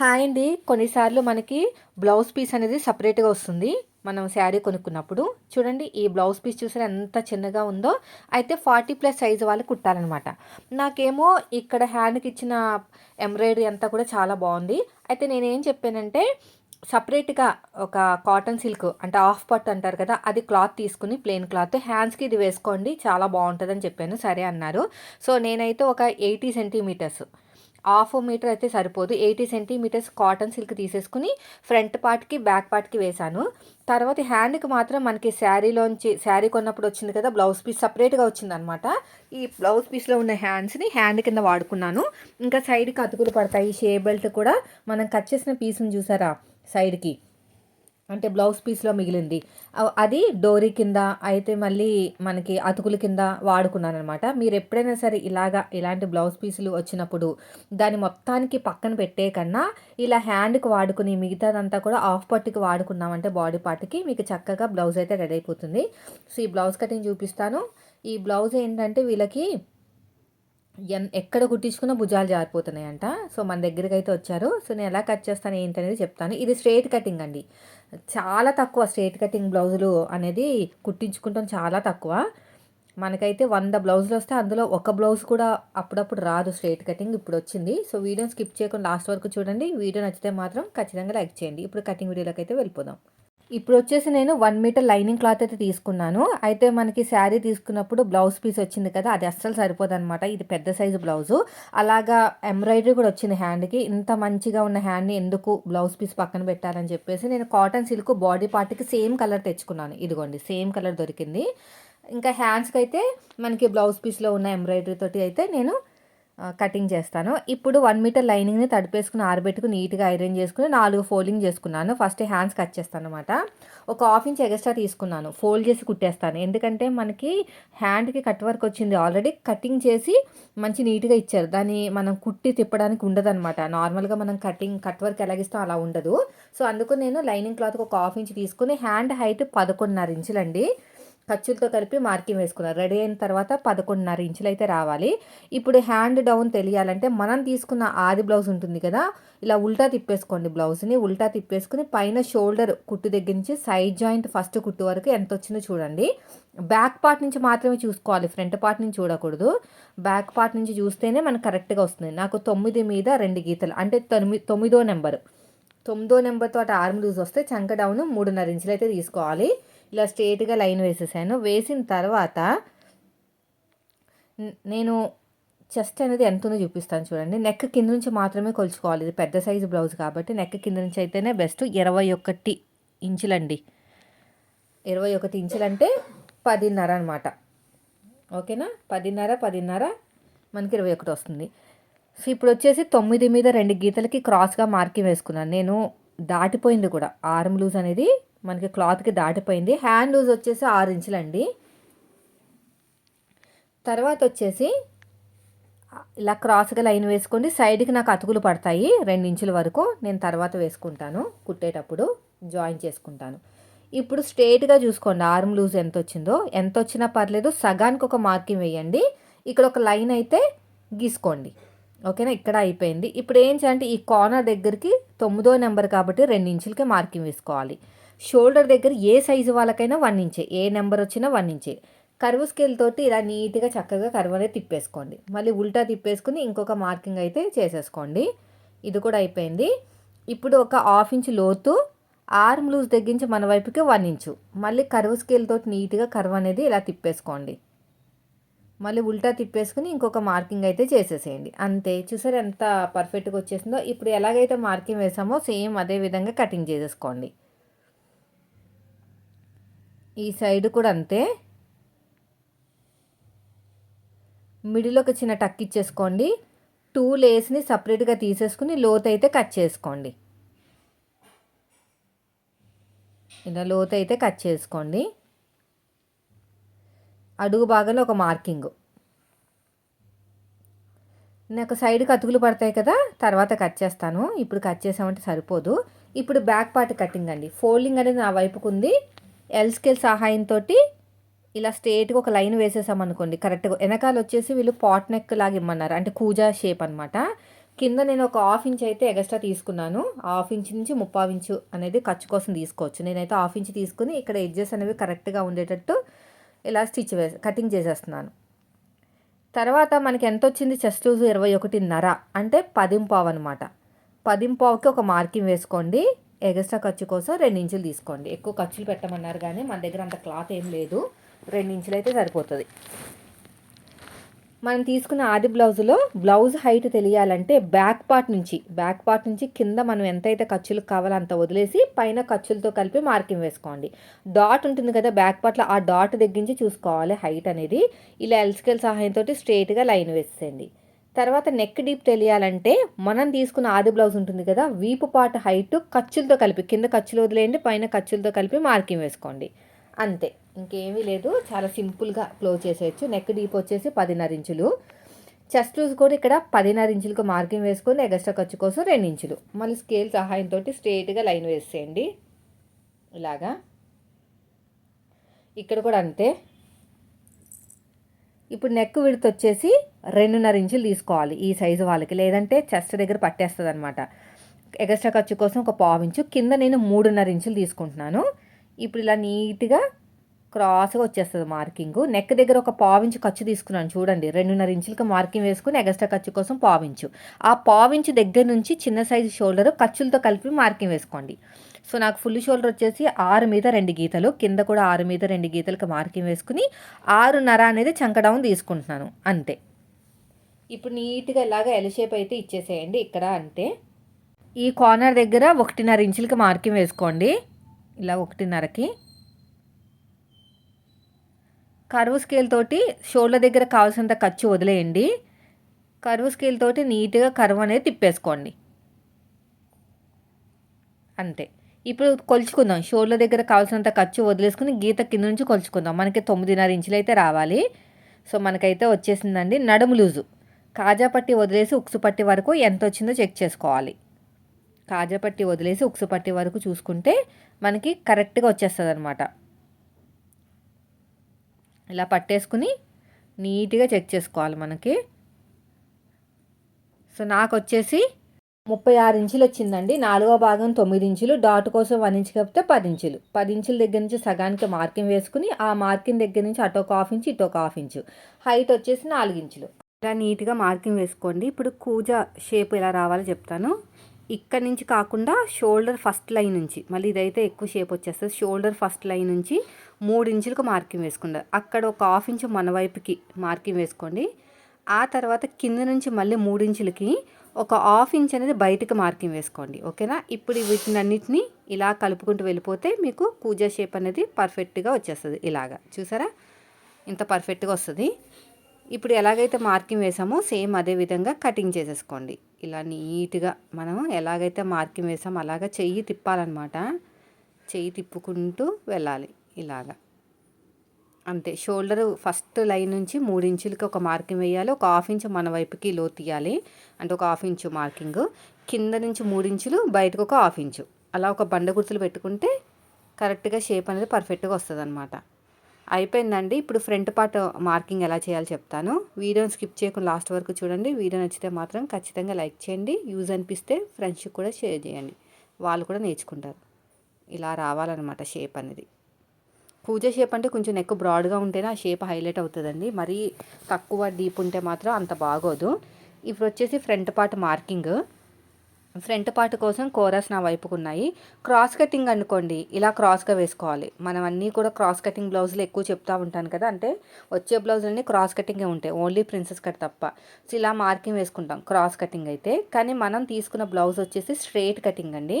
Hi అండి. కొన్నిసార్లు మనకి బ్లౌజ్ పీస్ అనేది సపరేట్గా వస్తుంది. మనం శారీ కొనుక్కున్నప్పుడు చూడండి ఈ బ్లౌజ్ పీస్ చూసారా ఎంత చిన్నగా ఉందో. అయితే ఫార్టీ ప్లస్ సైజు వాళ్ళు కుట్టాలన్నమాట నాకేమో ఇక్కడ హ్యాండ్కి ఇచ్చిన ఎంబ్రాయిడరీ అంతా కూడా చాలా బాగుంది. అయితే నేనేం చెప్పానంటే సపరేట్గా ఒక కాటన్ సిల్క్ అంటే ఆఫ్ పట్ అంటారు కదా అది క్లాత్ తీసుకుని ప్లెయిన్ క్లాత్. హ్యాండ్స్కి ఇది వేసుకోండి చాలా బాగుంటుందని చెప్పాను. సరే అన్నారు. సో నేనైతే ఒక ఎయిటీ సెంటీమీటర్స్ హాఫ్ మీటర్ అయితే సరిపోదు. ఎయిటీ సెంటీమీటర్స్ కాటన్ సిల్క్ తీసేసుకుని ఫ్రంట్ పార్ట్కి బ్యాక్ పార్ట్కి వేశాను. తర్వాత హ్యాండ్కి మాత్రం మనకి శారీలోంచి శారీ కొన్నప్పుడు వచ్చింది కదా బ్లౌజ్ పీస్ సపరేట్గా వచ్చిందనమాట. ఈ బ్లౌజ్ పీస్లో ఉన్న హ్యాండ్స్ని హ్యాండ్ కింద వాడుకున్నాను. ఇంకా సైడ్కి అతుకులు పడతాయి. షే బెల్ట్ కూడా మనం కట్ చేసిన పీస్ని చూసారా? సైడ్కి. అంటే బ్లౌజ్ పీస్లో మిగిలింది. అది డోరీ కింద అయితే మళ్ళీ మనకి అతుకుల కింద వాడుకున్నాను అనమాట మీరు ఎప్పుడైనా సరే ఇలాగా ఇలాంటి బ్లౌజ్ పీసులు వచ్చినప్పుడు దాని మొత్తానికి పక్కన పెట్టే కన్నా ఇలా హ్యాండ్కి వాడుకుని మిగతాదంతా కూడా ఆఫ్ పట్టుకి వాడుకున్నామంటే బాడీ పార్ట్కి మీకు చక్కగా బ్లౌజ్ అయితే రెడీ అయిపోతుంది. సో ఈ బ్లౌజ్ కటింగ్ చూపిస్తాను. ఈ బ్లౌజ్ ఏంటంటే వీళ్ళకి ఎన్ ఎక్కడ కుట్టించుకున్న భుజాలు జారిపోతున్నాయంట. సో మన దగ్గరికి అయితే వచ్చారు. సో నేను ఎలా కట్ చేస్తాను ఏంటనేది చెప్తాను. ఇది స్ట్రేట్ కటింగ్ అండి. చాలా తక్కువ స్ట్రేట్ కటింగ్ బ్లౌజులు అనేది కుట్టించుకుంటాం చాలా తక్కువ. మనకైతే వంద బ్లౌజులు వస్తే అందులో ఒక బ్లౌజ్ కూడా అప్పుడప్పుడు రాదు స్ట్రేట్ కటింగ్. ఇప్పుడు వచ్చింది. సో వీడియోని స్కిప్ చేయకుండా లాస్ట్ వరకు చూడండి. వీడియో నచ్చితే మాత్రం ఖచ్చితంగా లైక్ చేయండి. ఇప్పుడు కటింగ్ వీడియోలోకి అయితే వెళ్ళిపోదాం. ఇప్పుడు వచ్చేసి నేను వన్ మీటర్ లైనింగ్ క్లాత్ అయితే తీసుకున్నాను. అయితే మనకి శారీ తీసుకున్నప్పుడు బ్లౌజ్ పీస్ వచ్చింది కదా అది అస్సలు సరిపోదనమాట ఇది పెద్ద సైజు బ్లౌజు అలాగా ఎంబ్రాయిడరీ కూడా వచ్చింది హ్యాండ్కి ఇంత మంచిగా ఉన్న హ్యాండ్ని ఎందుకు బ్లౌజ్ పీస్ పక్కన పెట్టాలని చెప్పేసి నేను కాటన్ సిల్క్ బాడీ పార్ట్కి సేమ్ కలర్ తెచ్చుకున్నాను. ఇదిగోండి సేమ్ కలర్ దొరికింది. ఇంకా హ్యాండ్స్కి అయితే మనకి బ్లౌజ్ పీస్లో ఉన్న ఎంబ్రాయిడరీ తోటి అయితే నేను కటింగ్ చేస్తాను. ఇప్పుడు వన్ మీటర్ లైనింగ్ని తడిపేసుకుని ఆరబెట్టుకుని నీట్గా ఐరన్ చేసుకుని నాలుగు ఫోల్డింగ్ చేసుకున్నాను. ఫస్ట్ హ్యాండ్స్ కట్ చేస్తాను అనమాట ఒక హాఫ్ ఇంచ్ ఎక్స్ట్రా తీసుకున్నాను. ఫోల్డ్ చేసి కుట్టేస్తాను. ఎందుకంటే మనకి హ్యాండ్కి కట్ వర్క్ వచ్చింది ఆల్రెడీ కటింగ్ చేసి మంచి నీట్గా ఇచ్చారు. దాన్ని మనం కుట్టి తిప్పడానికి ఉండదన్నమాట. నార్మల్గా మనం కటింగ్ కట్ వర్క్ ఎలాగిస్తాం అలా ఉండదు. సో అందుకు నేను లైనింగ్ క్లాత్కి ఒక హాఫ్ ఇంచ్ తీసుకుని హ్యాండ్ హైట్ పదకొండున్నర ఇంచులండి ఖర్చులతో కలిపి మార్కింగ్ వేసుకున్నారు. రెడీ అయిన తర్వాత పదకొండున్నర ఇంచులు అయితే రావాలి. ఇప్పుడు హ్యాండ్ డౌన్ తెలియాలంటే మనం తీసుకున్న ఆది బ్లౌజ్ ఉంటుంది కదా ఇలా ఉల్టా తిప్పేసుకోండి బ్లౌజ్ని. ఉల్టా తిప్పేసుకుని పైన షోల్డర్ కుట్టు దగ్గర నుంచి సైడ్ జాయింట్ ఫస్ట్ కుట్టు వరకు ఎంత వచ్చిందో చూడండి. బ్యాక్ పార్ట్ నుంచి మాత్రమే చూసుకోవాలి ఫ్రంట్ పార్ట్ నుంచి చూడకూడదు. బ్యాక్ పార్ట్ నుంచి చూస్తేనే మనకు కరెక్ట్గా వస్తుంది. నాకు తొమ్మిది మీద రెండు గీతలు అంటే తొమ్మిది తొమ్మిదో నెంబరు. తొమ్మిదో నెంబర్తో అటు ఆర్మ్ లూజ్ వస్తే చంక డౌన్ మూడున్నర ఇంచులు అయితే తీసుకోవాలి. ఇలా స్ట్రేట్గా లైన్ వేసేసాను. వేసిన తర్వాత నేను చెస్ట్ అనేది ఎంత ఉందో చూపిస్తాను చూడండి. నెక్ కింద నుంచి మాత్రమే కొలుచుకోవాలి. ఇది పెద్ద సైజు బ్లౌజ్ కాబట్టి నెక్ కింద నుంచి అయితేనే బెస్ట్. ఇరవై ఒకటి ఇంచులండి. ఇరవై ఒకటి ఇంచులంటే పదిన్నర అనమాట ఓకేనా? పదిన్నర పదిన్నర మనకి ఇరవై ఒకటి వస్తుంది. సో ఇప్పుడు వచ్చేసి తొమ్మిది మీద రెండు గీతలకి క్రాస్గా మార్కింగ్ వేసుకున్నాను. నేను దాటిపోయింది కూడా. ఆర్మ్ లూజ్ అనేది మనకి క్లాత్కి దాటిపోయింది. హ్యాండ్ లూజ్ వచ్చేసి ఆరు ఇంచులండి. తర్వాత వచ్చేసి ఇలా క్రాస్గా లైన్ వేసుకోండి. సైడ్కి నాకు అతుకులు పడతాయి రెండు ఇంచుల వరకు. నేను తర్వాత వేసుకుంటాను కుట్టేటప్పుడు జాయిన్ చేసుకుంటాను. ఇప్పుడు స్ట్రేట్గా చూసుకోండి. ఆర్మ్ లూజ్ ఎంత వచ్చిందో. ఎంత వచ్చినా పర్లేదు. సగానికి ఒక మార్కింగ్ వేయండి. ఇక్కడ ఒక లైన్ అయితే గీసుకోండి. ఓకేనా? ఇక్కడ అయిపోయింది. ఇప్పుడు ఏం చేయాలంటే ఈ కార్నర్ దగ్గరికి తొమ్మిదో నెంబర్ కాబట్టి రెండు ఇంచులకే మార్కింగ్ వేసుకోవాలి. షోల్డర్ దగ్గర ఏ సైజు వాళ్ళకైనా వన్ ఇంచే ఏ నెంబర్ వచ్చినా వన్ ఇంచే. కరువు స్కేల్ తోటి ఇలా నీట్గా చక్కగా కరువు అనేది తిప్పేసుకోండి. మళ్ళీ ఉల్టా తిప్పేసుకుని ఇంకొక మార్కింగ్ అయితే చేసేసుకోండి. ఇది కూడా అయిపోయింది. ఇప్పుడు ఒక హాఫ్ ఇంచ్ లోతు ఆర్మ్ లూజ్ తగ్గించి మన వైపుకి వన్ ఇంచు. మళ్ళీ కరువు స్కేల్ తోటి నీట్గా కరువు అనేది ఇలా తిప్పేసుకోండి. మళ్ళీ ఉల్టా తిప్పేసుకుని ఇంకొక మార్కింగ్ అయితే చేసేసేయండి. అంతే. చూసారు ఎంత పర్ఫెక్ట్గా వచ్చేసిందో? ఇప్పుడు ఎలాగైతే మార్కింగ్ వేసామో సేమ్ అదే విధంగా కటింగ్ చేసేసుకోండి. ఈ సైడ్ కూడా అంతే. మిడిల్ ఒక చిన్న టక్ ఇచ్చేసుకోండి. టూ లేస్ని సపరేట్గా తీసేసుకుని లోత్ అయితే కట్ చేసుకోండి. ఇలా లోత్ అయితే కట్ చేసుకోండి. అడుగు భాగంలో ఒక మార్కింగ్. నాకు సైడ్కి అతుకులు పడతాయి కదా తర్వాత కట్ చేస్తాను. ఇప్పుడు కట్ చేసామంటే సరిపోదు. ఇప్పుడు బ్యాక్ పార్ట్ కటింగ్ అండి. ఫోల్డింగ్ అనేది నా వైపుకు ఉంది ఎల్ స్కేల్ సహాయంతో ఇలా స్ట్రేట్గా ఒక లైన్ వేసేసామనుకోండి కరెక్ట్గా వెనకాల వచ్చేసి వీళ్ళు పాట్ నెక్ లాగా ఇమ్మన్నారు. అంటే కూజా షేప్ అనమాట కింద నేను ఒక హాఫ్ ఇంచ్ అయితే ఎక్స్ట్రా తీసుకున్నాను. హాఫ్ ఇంచ్ నుంచి ముప్పావు ఇంచు అనేది ఖర్చు కోసం తీసుకోవచ్చు. నేనైతే హాఫ్ ఇంచ్ తీసుకుని ఇక్కడ ఎడ్జెస్ అనేవి కరెక్ట్గా ఉండేటట్టు ఇలా స్టిచ్ వేసి కటింగ్ చేసేస్తున్నాను. తర్వాత మనకి ఎంత వచ్చింది? చెస్ట్ లూజ్ ఇరవై ఒకటిన్నర. అంటే పదింపావు అనమాట పదింపావుకి ఒక మార్కింగ్ వేసుకోండి. ఎగస్ట్రా ఖర్చు కోసం రెండు ఇంచులు తీసుకోండి. ఎక్కువ ఖర్చులు పెట్టమన్నారు కానీ మన దగ్గర అంత క్లాత్ ఏం లేదు. రెండు ఇంచులు అయితే సరిపోతుంది. మనం తీసుకున్న ఆది బ్లౌజ్లో బ్లౌజ్ హైట్ తెలియాలంటే బ్యాక్ పార్ట్ నుంచి బ్యాక్ పార్ట్ నుంచి కింద మనం ఎంతైతే ఖర్చులు కావాలో అంత వదిలేసి పైన ఖర్చులతో కలిపి మార్కింగ్ వేసుకోండి. డాట్ ఉంటుంది కదా బ్యాక్ పార్ట్లో ఆ డాట్ దగ్గరించి చూసుకోవాలి హైట్ అనేది. ఇలా ఎల్స్కేల్ సహాయంతో స్ట్రేట్గా లైన్ వేసేయండి. తర్వాత నెక్ డీప్ తెలియాలంటే మనం తీసుకున్న ఆది బ్లౌజ్ ఉంటుంది కదా వీపు పాట హైట్ ఖర్చులతో కలిపి కింద ఖర్చులు వదిలేయండి పైన ఖర్చులతో కలిపి మార్కింగ్ వేసుకోండి. అంతే. ఇంకేమీ లేదు. చాలా సింపుల్గా క్లోజ్ చేసేయచ్చు. నెక్ డీప్ వచ్చేసి పదిన్నర ఇంచులు. చెస్ట్ లూజ్ కూడా ఇక్కడ పదిన్నర ఇంచులకు మార్కింగ్ వేసుకొని ఎగస్ట్రా ఖర్చు కోసం రెండు ఇంచులు. మళ్ళీ స్కేల్ సహాయంతో స్ట్రేట్గా లైన్ వేసేయండి. ఇలాగా. ఇక్కడ కూడా అంతే. ఇప్పుడు నెక్ విడత వచ్చేసి రెండున్నర ఇంచులు తీసుకోవాలి ఈ సైజు వాళ్ళకి. లేదంటే చెస్ట్ దగ్గర పట్టేస్తుంది అనమాట ఎగస్ట్రా ఖర్చు కోసం ఒక పావు ఇంచు. కింద నేను మూడున్నర ఇంచులు తీసుకుంటున్నాను. ఇప్పుడు ఇలా నీట్గా క్రాస్గా వచ్చేస్తుంది మార్కింగ్ నెక్ దగ్గర ఒక పావించు ఖర్చు తీసుకున్నాను చూడండి. రెండున్నర ఇంచులకి మార్కింగ్ వేసుకుని ఎగస్ట్రా ఖర్చు కోసం పావించు ఆ పావించు దగ్గర నుంచి చిన్న సైజు షోల్డర్ ఖర్చులతో కలిపి మార్కింగ్ వేసుకోండి. సో నాకు ఫుల్ షోల్డర్ వచ్చేసి ఆరు మీద రెండు గీతలు కింద కూడా ఆరు మీద రెండు గీతలకు మార్కింగ్ వేసుకుని ఆరున్నర అనేది చంకడౌన్ తీసుకుంటున్నాను అంతే. ఇప్పుడు నీట్గా ఇలాగ ఎల్ షేప్ అయితే ఇచ్చేసేయండి ఇక్కడ అంటే. ఈ కార్నర్ దగ్గర ఒకటిన్నర ఇంచులకి మార్కింగ్ వేసుకోండి ఇలా ఒకటిన్నరకి. కరువు స్కేల్ తోటి షోల్డర్ దగ్గర కావాల్సినంత ఖర్చు వదిలేయండి. కరువు స్కేల్ తోటి నీట్గా కరువు అనేది తిప్పేసుకోండి. అంతే. ఇప్పుడు కొలుచుకుందాం. షోర్ల దగ్గర కావాల్సినంత ఖర్చు వదిలేసుకుని గీత కింద నుంచి కొలుచుకుందాం. మనకి తొమ్మిదిన్నర ఇంచులు అయితే రావాలి. సో మనకైతే వచ్చేసిందండి నడుము లూజు. కాజా పట్టి వదిలేసి ఉక్సు పట్టి వరకు ఎంత వచ్చిందో చెక్ చేసుకోవాలి. కాజా పట్టి వదిలేసి ఉక్సు పట్టి వరకు చూసుకుంటే మనకి కరెక్ట్గా వచ్చేస్తుంది అనమాట ఇలా పట్టేసుకుని నీట్గా చెక్ చేసుకోవాలి మనకి. సో నాకు వచ్చేసి ముప్పై ఆరు ఇంచులు వచ్చిందండి. నాలుగో భాగం తొమ్మిది ఇంచులు డాట్ కోసం వన్ ఇంచు కప్పితే పది ఇంచులు. పది ఇంచుల దగ్గర నుంచి సగానికి మార్కింగ్ వేసుకుని ఆ మార్కింగ్ దగ్గర నుంచి అటో ఒక హాఫ్ ఇంచు ఇటో ఒక హాఫ్ ఇంచు. హైట్ వచ్చేసి నాలుగు ఇంచులు. ఇలా నీట్గా మార్కింగ్ వేసుకోండి. ఇప్పుడు కూజ షేప్ ఎలా రావాలో చెప్తాను. ఇక్కడ నుంచి కాకుండా షోల్డర్ ఫస్ట్ లైన్ నుంచి మళ్ళీ ఇదైతే ఎక్కువ షేప్ వచ్చేస్తుంది. షోల్డర్ ఫస్ట్ లైన్ నుంచి మూడు ఇంచులకు మార్కింగ్ వేసుకుంటారు అక్కడ ఒక హాఫ్ ఇంచు మన వైపుకి మార్కింగ్ వేసుకోండి. ఆ తర్వాత కింద నుంచి మళ్ళీ మూడించులకి ఒక హాఫ్ ఇంచ్ అనేది బయటకు మార్కింగ్ వేసుకోండి ఓకేనా? ఇప్పుడు వీటిని అన్నిటిని ఇలా కలుపుకుంటూ వెళ్ళిపోతే మీకు కూజా షేప్ అనేది పర్ఫెక్ట్గా వచ్చేస్తుంది ఇలాగా. చూసారా? ఇంత పర్ఫెక్ట్గా వస్తుంది. ఇప్పుడు ఎలాగైతే మార్కింగ్ వేసామో సేమ్ అదే విధంగా కటింగ్ చేసేసుకోండి. ఇలా నీట్గా మనం ఎలాగైతే మార్కింగ్ వేసామో అలాగా చెయ్యి తిప్పాలన్నమాట. చెయ్యి తిప్పుకుంటూ వెళ్ళాలి ఇలాగా. అంతే. షోల్డర్ ఫస్ట్ లైన్ నుంచి మూడు ఇంచులకి ఒక మార్కింగ్ వేయాలి. ఒక హాఫ్ ఇంచు మన వైపుకి లో తీయాలి. అంటే ఒక హాఫ్ ఇంచు మార్కింగ్. కింద నుంచి మూడు ఇంచులు బయటకు ఒక హాఫ్ ఇంచు. అలా ఒక బండ గుర్తులు పెట్టుకుంటే కరెక్ట్గా షేప్ అనేది పర్ఫెక్ట్గా వస్తుంది అనమాట అయిపోయిందండి. ఇప్పుడు ఫ్రంట్ పార్ట్ మార్కింగ్ ఎలా చేయాలో చెప్తాను. వీడియోని స్కిప్ చేయకుండా లాస్ట్ వరకు చూడండి. వీడియో నచ్చితే మాత్రం ఖచ్చితంగా లైక్ చేయండి. యూజ్ అనిపిస్తే ఫ్రెండ్స్కి కూడా షేర్ చేయండి. వాళ్ళు కూడా నేర్చుకుంటారు. ఇలా రావాలన్నమాట షేప్ అనేది. పూజ షేప్ అంటే కొంచెం నెక్ బ్రాడ్గా ఉంటేనే ఆ షేప్ హైలైట్ అవుతుందండి. మరీ తక్కువ డీప్ ఉంటే మాత్రం అంత బాగోదు. ఇప్పుడు వచ్చేసి front part marking front part కోసం కోరస్ నా వైపుకు ఉన్నాయి. క్రాస్ కటింగ్ అనుకోండి ఇలా క్రాస్గా వేసుకోవాలి. మనం అన్నీ కూడా క్రాస్ కటింగ్ బ్లౌజులు ఎక్కువ చెప్తా ఉంటాను కదా అంటే వచ్చే బ్లౌజులన్నీ క్రాస్ కటింగే ఉంటాయి. ఓన్లీ ప్రిన్సెస్ కట్ తప్ప. సో ఇలా మార్కింగ్ వేసుకుంటాం క్రాస్ కటింగ్ అయితే. కానీ మనం తీసుకున్న బ్లౌజ్ వచ్చేసి స్ట్రేట్ కటింగ్ అండి.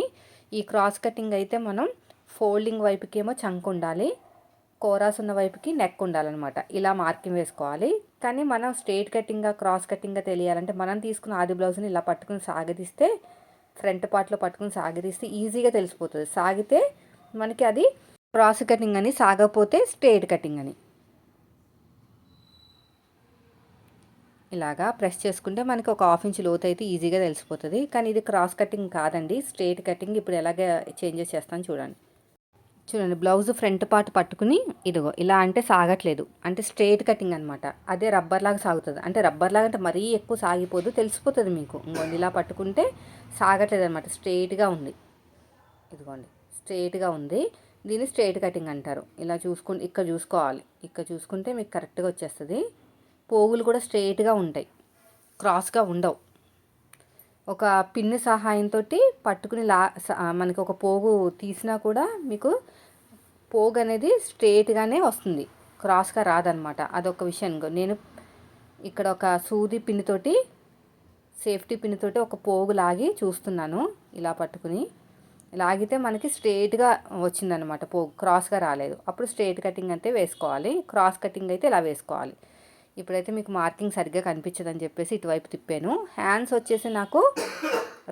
ఈ క్రాస్ కటింగ్ అయితే మనం ఫోల్డింగ్ వైపుకేమో చంక్ ఉండాలి. కోరాస్ ఉన్న వైపుకి నెక్ ఉండాలన్నమాట. ఇలా మార్కింగ్ వేసుకోవాలి. కానీ మనం స్ట్రేట్ కటింగ్గా క్రాస్ కటింగ్గా తెలియాలంటే మనం తీసుకున్న ఆది బ్లౌజ్ని ఇలా పట్టుకుని సాగదీస్తే ఫ్రంట్ పార్ట్లో పట్టుకుని సాగదీస్తే ఈజీగా తెలిసిపోతుంది. సాగితే మనకి అది క్రాస్ కటింగ్ అని సాగపోతే స్ట్రేట్ కటింగ్ అని. ఇలాగా ప్రెస్ చేసుకుంటే మనకి ఒక హాఫ్ ఇంచ్ లోతు అయితే ఈజీగా తెలిసిపోతుంది. కానీ ఇది క్రాస్ కటింగ్ కాదండి. స్ట్రేట్ కటింగ్ ఇప్పుడు ఎలాగ చేంజెస్ చేస్తాను చూడండి. చూడండి బ్లౌజ్ ఫ్రంట్ పార్ట్ పట్టుకుని ఇదిగో ఇలా అంటే సాగట్లేదు. అంటే స్ట్రైట్ కటింగ్ అనమాట అదే రబ్బర్ లాగా సాగుతుంది. అంటే రబ్బర్ లాగా అంటే మరీ ఎక్కువ సాగిపోదు తెలిసిపోతుంది మీకు. ఇంకోండి ఇలా పట్టుకుంటే సాగట్లేదు అనమాట స్ట్రైట్గా ఉంది. ఇదిగోండి స్ట్రైట్గా ఉంది. దీన్ని స్ట్రైట్ కటింగ్ అంటారు. ఇలా చూసుకుంటే ఇక్కడ చూసుకోవాలి. ఇక్కడ చూసుకుంటే మీకు కరెక్ట్గా వచ్చేస్తుంది. పోగులు కూడా స్ట్రైట్గా ఉంటాయి. క్రాస్గా ఉండవు. ఒక పిన్ను సహాయంతో పట్టుకుని లా మనకి ఒక పోగు తీసినా కూడా మీకు పోగు అనేది స్ట్రేట్గానే వస్తుంది. క్రాస్గా రాదనమాట. అదొక విషయం. నేను ఇక్కడ ఒక సూది పిన్నుతోటి సేఫ్టీ పిన్నుతోటి ఒక పోగు లాగి చూస్తున్నాను. ఇలా పట్టుకుని లాగితే మనకి స్ట్రేట్గా వచ్చిందనమాట పోగు. క్రాస్గా రాలేదు. అప్పుడు స్ట్రేట్ కటింగ్ అయితే వేసుకోవాలి. క్రాస్ కటింగ్ అయితే ఇలా వేసుకోవాలి. ఇప్పుడైతే మీకు మార్కింగ్ సరిగ్గా కనిపించదని చెప్పేసి ఇటువైపు తిప్పాను. హ్యాండ్స్ వచ్చేసి నాకు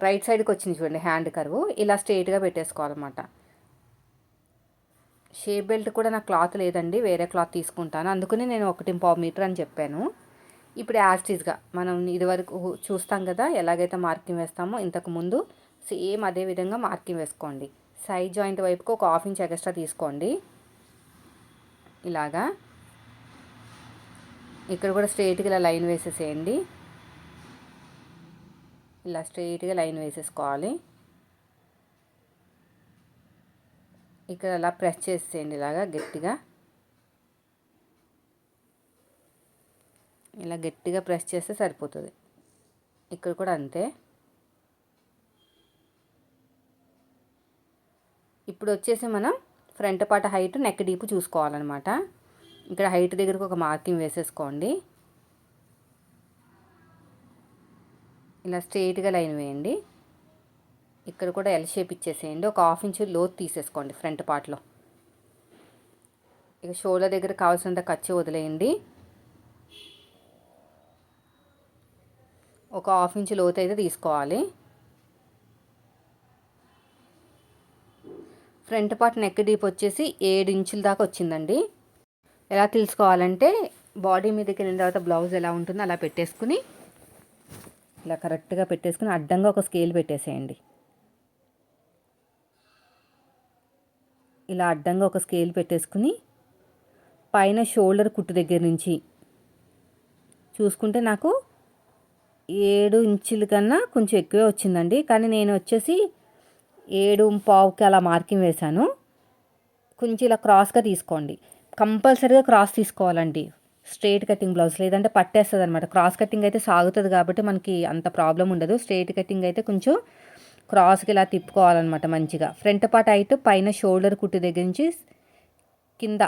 రైట్ సైడ్కి వచ్చింది చూడండి హ్యాండ్ కరువు ఇలా స్ట్రేట్గా పెట్టేసుకోవాలన్నమాట. షేప్ బెల్ట్ కూడా నాకు క్లాత్ లేదండి వేరే క్లాత్ తీసుకుంటాను. అందుకని నేను ఒకటి పావు మీటర్ అని చెప్పాను. ఇప్పుడు యాస్టీస్గా మనం ఇదివరకు చూస్తాం కదా ఎలాగైతే మార్కింగ్ వేస్తామో ఇంతకు ముందు సేమ్ అదే విధంగా మార్కింగ్ వేసుకోండి. సైడ్ జాయింట్ వైపుకి ఒక హాఫ్ ఇంచ్ ఎక్స్ట్రా తీసుకోండి. ఇలాగా. ఇక్కడ కూడా స్ట్రైట్గా ఇలా లైన్ వేసేసేయండి. ఇలా స్ట్రైట్గా లైన్ వేసేసుకోవాలి. ఇక్కడ అలా ప్రెస్ చేసేయండి ఇలాగా గట్టిగా. ఇలా గట్టిగా ప్రెస్ చేస్తే సరిపోతుంది. ఇక్కడ కూడా అంతే. ఇప్పుడు వచ్చేసి మనం ఫ్రంట్ పాట హైట్ నెక్ డీప్ చూసుకోవాలన్నమాట. ఇక్కడ హైట్ దగ్గరకు ఒక మార్కింగ్ వేసేసుకోండి. ఇలా స్ట్రైట్గా లైన్ వేయండి. ఇక్కడ కూడా ఎల్ షేప్ ఇచ్చేసేయండి. ఒక హాఫ్ ఇంచ్ లోతు తీసేసుకోండి ఫ్రంట్ పార్ట్లో. ఇక షోల్డర్ దగ్గర కావాల్సినంత ఖర్చు వదిలేయండి. ఒక హాఫ్ ఇంచ్ లోతు అయితే తీసుకోవాలి. ఫ్రంట్ పార్ట్ నెక్ డీప్ వచ్చేసి ఏడు ఇంచుల దాకా వచ్చిందండి. ఎలా తెలుసుకోవాలంటే బాడీ మీదకి వెళ్ళిన తర్వాత బ్లౌజ్ ఎలా ఉంటుందో అలా పెట్టేసుకుని ఇలా కరెక్ట్గా పెట్టేసుకుని అడ్డంగా ఒక స్కేల్ పెట్టేసేయండి. ఇలా అడ్డంగా ఒక స్కేల్ పెట్టేసుకుని పైన షోల్డర్ కుట్టు దగ్గర నుంచి చూసుకుంటే నాకు ఏడు ఇంచుల కన్నా కొంచెం ఎక్కువే వచ్చిందండి. కానీ నేను వచ్చేసి ఏడు పావుకి అలా మార్కింగ్ వేశాను. కొంచెం ఇలా క్రాస్గా తీసుకోండి. కంపల్సరీగా క్రాస్ తీసుకోవాలండి. స్ట్రైట్ కటింగ్ బ్లౌజ్ లేదంటే పట్టేస్తుంది అనమాట క్రాస్ కటింగ్ అయితే సాగుతుంది కాబట్టి మనకి అంత ప్రాబ్లం ఉండదు. స్ట్రైట్ కటింగ్ అయితే కొంచెం క్రాస్కి ఇలా తిప్పుకోవాలన్నమాట మంచిగా. ఫ్రంట్ పార్ట్ అయితే పైన షోల్డర్ కుట్టు దగ్గర నుంచి కింద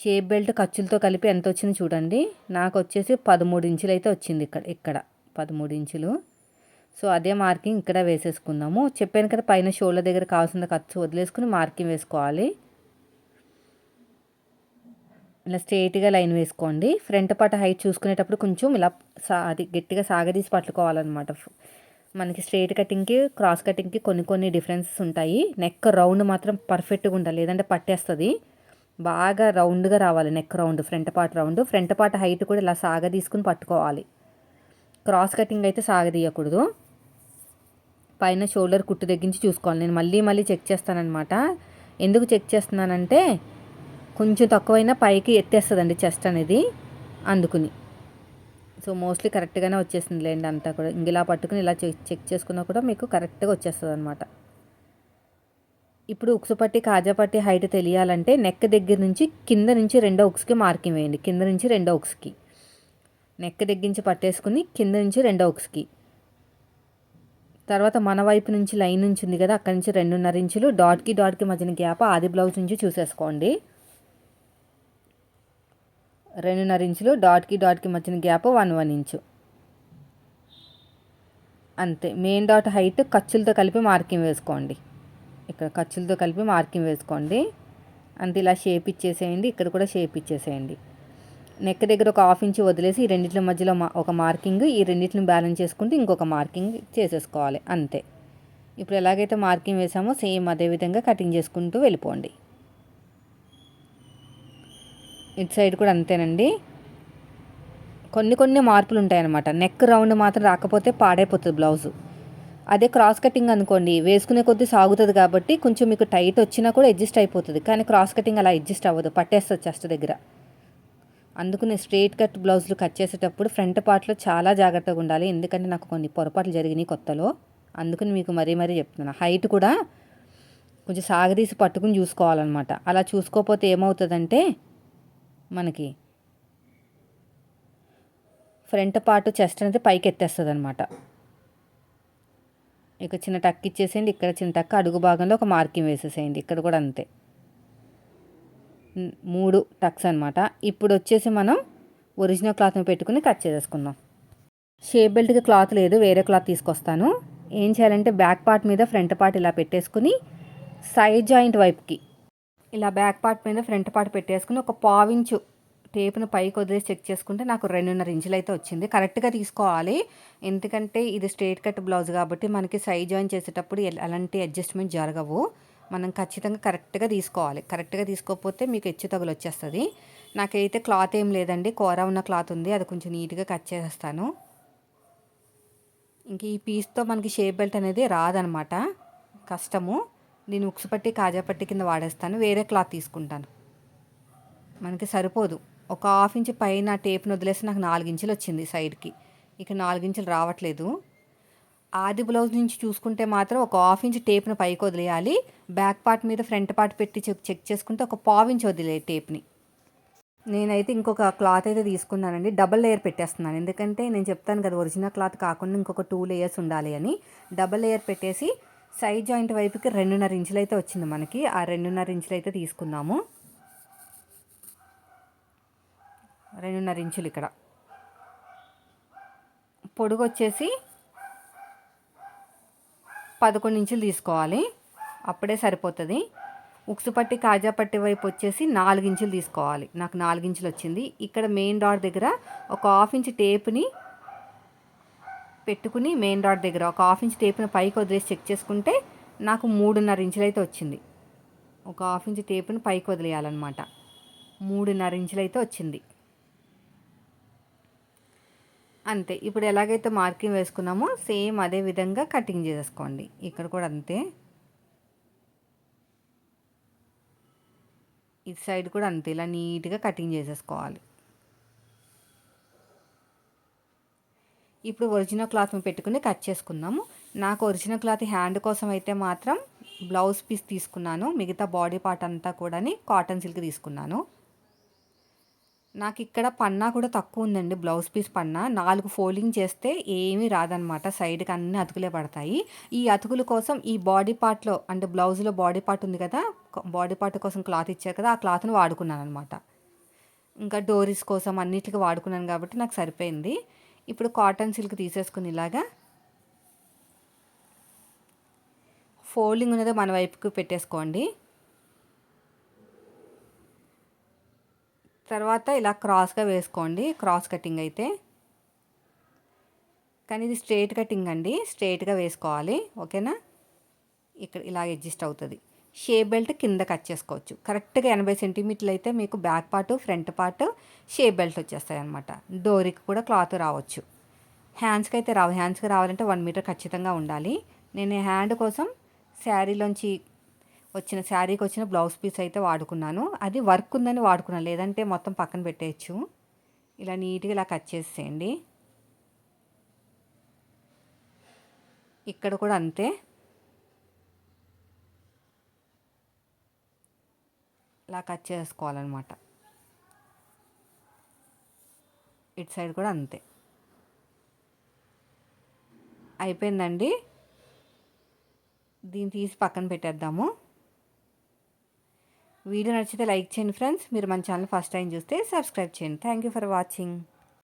షేప్ బెల్ట్ ఖర్చులతో కలిపి ఎంత వచ్చిందో చూడండి. నాకు వచ్చేసి పదమూడు ఇంచులు అయితే వచ్చింది ఇక్కడ ఇక్కడ పదమూడు ఇంచులు. సో అదే మార్కింగ్ ఇక్కడ వేసేసుకుందాము. చెప్పాను కదా పైన షోల్డర్ దగ్గర కావాల్సిన ఖర్చు వదిలేసుకుని మార్కింగ్ వేసుకోవాలి. ఇలా స్ట్రేట్గా లైన్ వేసుకోండి. ఫ్రంట్ పాట హైట్ చూసుకునేటప్పుడు కొంచెం ఇలా సా అది గట్టిగా సాగదీసి పట్టుకోవాలన్నమాట. మనకి స్ట్రేట్ కటింగ్కి క్రాస్ కటింగ్కి కొన్ని కొన్ని డిఫరెన్సెస్ ఉంటాయి. నెక్ రౌండ్ మాత్రం పర్ఫెక్ట్గా ఉండాలి. లేదంటే పట్టేస్తుంది. బాగా రౌండ్గా రావాలి neck round front part round. Front part height కూడా ఇలా సాగ తీసుకుని పట్టుకోవాలి. క్రాస్ కటింగ్ అయితే సాగదీయకూడదు పైన షోల్డర్ కుట్టు తగ్గించి చూసుకోవాలి. నేను మళ్ళీ మళ్ళీ చెక్ చేస్తానన్నమాట. ఎందుకు చెక్ చేస్తున్నానంటే కొంచెం తక్కువైనా పైకి ఎత్తేస్తుందండి చెస్ట్ అనేది అందుకుని. సో మోస్ట్లీ కరెక్ట్గానే వచ్చేసింది లేండి అంతా కూడా. ఇంగిలా పట్టుకుని ఇలా చెక్ చేసుకున్నా కూడా మీకు కరెక్ట్గా వచ్చేస్తుంది అనమాట ఇప్పుడు ఉక్సు పట్టి కాజా పట్టి హైట్ తెలియాలంటే నెక్ దగ్గర నుంచి కింద నుంచి రెండో ఉక్స్కి మార్కింగ్ వేయండి. కింద నుంచి రెండో ఉక్స్కి. నెక్ దగ్గరించి పట్టేసుకుని కింద నుంచి రెండో ఉక్స్కి. తర్వాత మన వైపు నుంచి లైన్ నుంచి ఉంది కదా అక్కడి నుంచి రెండున్నర ఇంచులు డాట్కి డాట్కి మధ్యన గ్యాప్ ఆది బ్లౌజ్ నుంచి చూసేసుకోండి. రెండున్నర ఇంచులు డాట్కి డాట్కి మధ్యన గ్యాప్ వన్ వన్ ఇంచు. అంతే. మెయిన్ డాట్ హైట్ ఖర్చులతో కలిపి మార్కింగ్ వేసుకోండి. ఇక్కడ ఖర్చులతో కలిపి మార్కింగ్ వేసుకోండి. అంతే ఇలా షేప్ ఇచ్చేసేయండి. ఇక్కడ కూడా షేప్ ఇచ్చేసేయండి. నెక్ దగ్గర ఒక హాఫ్ ఇంచ్ వదిలేసి ఈ రెండింటి మధ్యలో ఒక మార్కింగ్ ఈ రెండింటిని బ్యాలెన్స్ చేసుకుంటూ ఇంకొక మార్కింగ్ చేసేసుకోవాలి. అంతే. ఇప్పుడు ఎలాగైతే మార్కింగ్ వేసామో సేమ్ అదే విధంగా కటింగ్ చేసుకుంటూ వెళ్ళిపోండి. ఇటు సైడ్ కూడా అంతేనండి. కొన్ని కొన్ని మార్పులు ఉంటాయన్నమాట నెక్ రౌండ్ మాత్రం రాకపోతే పాడైపోతుంది బ్లౌజు. అదే క్రాస్ కటింగ్ అనుకోండి వేసుకునే కొద్దీ సాగుతుంది కాబట్టి కొంచెం మీకు టైట్ వచ్చినా కూడా అడ్జస్ట్ అయిపోతుంది. కానీ క్రాస్ కటింగ్ అలా అడ్జస్ట్ అవ్వదు పట్టేస్తుంది చెస్ట్ దగ్గర. అందుకు నేను కట్ బ్లౌజులు కట్ చేసేటప్పుడు ఫ్రంట్ పార్ట్లో చాలా జాగ్రత్తగా ఉండాలి. ఎందుకంటే నాకు కొన్ని పొరపాట్లు జరిగినాయి కొత్తలో. అందుకని మీకు మరీ మరీ చెప్తున్నాను. హైట్ కూడా కొంచెం సాగదీసి పట్టుకుని చూసుకోవాలన్నమాట. అలా చూసుకోకపోతే ఏమవుతుందంటే మనకి ఫ్రంట్ పార్ట్ చెస్ట్ అనేది పైకి ఎత్తేస్తుంది అనమాట ఇక చిన్న టక్ ఇచ్చేసేయండి ఇక్కడ చిన్న టక్ అడుగు భాగంలో ఒక మార్కింగ్ వేసేసేయండి ఇక్కడ కూడా అంతే. మూడు టక్స్ అనమాట ఇప్పుడు వచ్చేసి మనం ఒరిజినల్ క్లాత్ని పెట్టుకుని కట్ చేసేసుకుందాం. షేప్ బెల్ట్కి క్లాత్ లేదు వేరే క్లాత్ తీసుకొస్తాను. ఏం చేయాలంటే బ్యాక్ పార్ట్ మీద ఫ్రంట్ పార్ట్ ఇలా పెట్టేసుకుని సైడ్ జాయింట్ వైపుకి ఇలా బ్యాక్ పార్ట్ మీద ఫ్రంట్ పార్ట్ పెట్టేసుకుని ఒక పావించు టేప్ను పైకి వదిలేసి చెక్ చేసుకుంటే నాకు రెండున్నర ఇంచులు అయితే వచ్చింది. కరెక్ట్గా తీసుకోవాలి. ఎందుకంటే ఇది స్ట్రేట్ కట్ బ్లౌజ్ కాబట్టి మనకి సైజ్ జాయిన్ చేసేటప్పుడు ఎలాంటి అడ్జస్ట్మెంట్ జరగవు. మనం ఖచ్చితంగా కరెక్ట్గా తీసుకోవాలి. కరెక్ట్గా తీసుకోకపోతే మీకు హెచ్చు తగులు వచ్చేస్తుంది. నాకైతే క్లాత్ ఏం లేదండి. కూర ఉన్న క్లాత్ ఉంది. అది కొంచెం నీట్గా కట్ చేసేస్తాను. ఇంక ఈ పీస్తో మనకి షేప్ బెల్ట్ అనేది రాదనమాట. కష్టము. నేను ఉక్సు పట్టి కాజా పట్టి కింద వాడేస్తాను. వేరే క్లాత్ తీసుకుంటాను. మనకి సరిపోదు. ఒక హాఫ్ ఇంచ్ పైన టేప్ను వదిలేసి నాకు నాలుగించులు వచ్చింది సైడ్కి. ఇక నాలుగించులు రావట్లేదు. ఆది బ్లౌజ్ నుంచి చూసుకుంటే మాత్రం ఒక హాఫ్ ఇంచ్ టేప్ను పైకి వదిలేయాలి. బ్యాక్ పార్ట్ మీద ఫ్రంట్ పార్ట్ పెట్టి చెక్ చెక్ చేసుకుంటే ఒక పావు ఇంచ్ వదిలే టేప్ని. నేనైతే ఇంకొక క్లాత్ అయితే తీసుకున్నానండి. డబల్ లేయర్ పెట్టేస్తున్నాను. ఎందుకంటే నేను చెప్తాను కదా ఒరిజినల్ క్లాత్ కాకుండా ఇంకొక టూ లేయర్స్ ఉండాలి అని. డబల్ లేయర్ పెట్టేసి సైడ్ జాయింట్ వైపుకి రెండున్నర ఇంచులు అయితే వచ్చింది మనకి. ఆ రెండున్నర ఇంచులు అయితే తీసుకుందాము. రెండున్నర ఇంచులు ఇక్కడ. పొడుగు వచ్చేసి పదకొండు ఇంచులు తీసుకోవాలి. అప్పుడే సరిపోతుంది. ఉక్సు పట్టి కాజా పట్టి వైపు వచ్చేసి నాలుగు ఇంచులు తీసుకోవాలి. నాకు నాలుగు ఇంచులు వచ్చింది. ఇక్కడ మెయిన్ డాట్ దగ్గర ఒక హాఫ్ ఇంచ్ టేప్ని పెట్టుకుని మెయిన్ రాడ్ దగ్గర ఒక హాఫ్ ఇంచ్ టేపును పైకి వదిలేసి చెక్ చేసుకుంటే నాకు మూడున్నర ఇంచులు అయితే వచ్చింది. ఒక హాఫ్ ఇంచ్ టేపును పైకి వదిలేయాలన్నమాట. మూడున్నర ఇంచులు అయితే వచ్చింది. అంతే. ఇప్పుడు ఎలాగైతే మార్కింగ్ వేసుకున్నామో సేమ్ అదే విధంగా కటింగ్ చేసేసుకోండి. ఇక్కడ కూడా అంతే. ఇటు సైడ్ కూడా అంతే. ఇలా నీట్గా కటింగ్ చేసేసుకోవాలి. ఇప్పుడు ఒరిజినల్ క్లాత్ పెట్టుకుని కట్ చేసుకుందాము. నాకు ఒరిజినల్ క్లాత్ హ్యాండ్ కోసం అయితే మాత్రం బ్లౌజ్ పీస్ తీసుకున్నాను. మిగతా బాడీ పార్ట్ అంతా కూడా కాటన్ సిల్క్ తీసుకున్నాను. నాకు ఇక్కడ పన్నా కూడా తక్కువ ఉందండి బ్లౌజ్ పీస్ పన్నా. నాలుగు ఫోల్డింగ్ చేస్తే ఏమీ రాదనమాట సైడ్కి అన్ని అతుకులే పడతాయి. ఈ అతుకుల కోసం ఈ బాడీ పార్ట్లో అంటే బ్లౌజ్లో బాడీ పార్ట్ ఉంది కదా బాడీ పార్ట్ కోసం క్లాత్ ఇచ్చారు కదా ఆ క్లాత్ని వాడుకున్నాను అనమాట ఇంకా డోరీస్ కోసం అన్నిటికీ వాడుకున్నాను కాబట్టి నాకు సరిపోయింది. ఇప్పుడు కాటన్ సిల్క్ తీసేసుకుని ఇలాగా ఫోల్డింగ్ ఉన్నదో మన వైపుకి పెట్టేసుకోండి. తర్వాత ఇలా క్రాస్గా వేసుకోండి క్రాస్ కటింగ్ అయితే. కానీ ఇది స్ట్రైట్ కటింగ్ అండి స్ట్రేట్గా వేసుకోవాలి ఓకేనా? ఇక్కడ ఇలా అడ్జస్ట్ అవుతుంది. షేప్ బెల్ట్ కింద కట్ చేసుకోవచ్చు. కరెక్ట్గా ఎనభై సెంటీమీటర్లు అయితే మీకు back part front part shape belt వచ్చేస్తాయి అనమాట డోరీకి కూడా క్లాత్ రావచ్చు. హ్యాండ్స్కి అయితే రావు. హ్యాండ్స్కి రావాలంటే వన్ మీటర్ ఖచ్చితంగా ఉండాలి. నేను హ్యాండ్ కోసం శారీలోంచి వచ్చిన శారీకి వచ్చిన బ్లౌజ్ పీస్ అయితే వాడుకున్నాను. అది వర్క్ ఉందని వాడుకున్నాను. లేదంటే మొత్తం పక్కన పెట్టేయచ్చు. ఇలా నీట్గా ఇలా కట్ చేసేయండి. ఇక్కడ కూడా అంతే. ఇలా కట్ చేసుకోవాలన్నమాట. ఇటు సైడ్ కూడా అంతే. అయిపోయిందండి. దీన్ని తీసి పక్కన పెట్టేద్దాము. వీడియో నచ్చితే లైక్ చేయండి ఫ్రెండ్స్. మీరు మన ఛానల్ ఫస్ట్ టైం చూస్తే సబ్స్క్రైబ్ చేయండి. Thank you for watching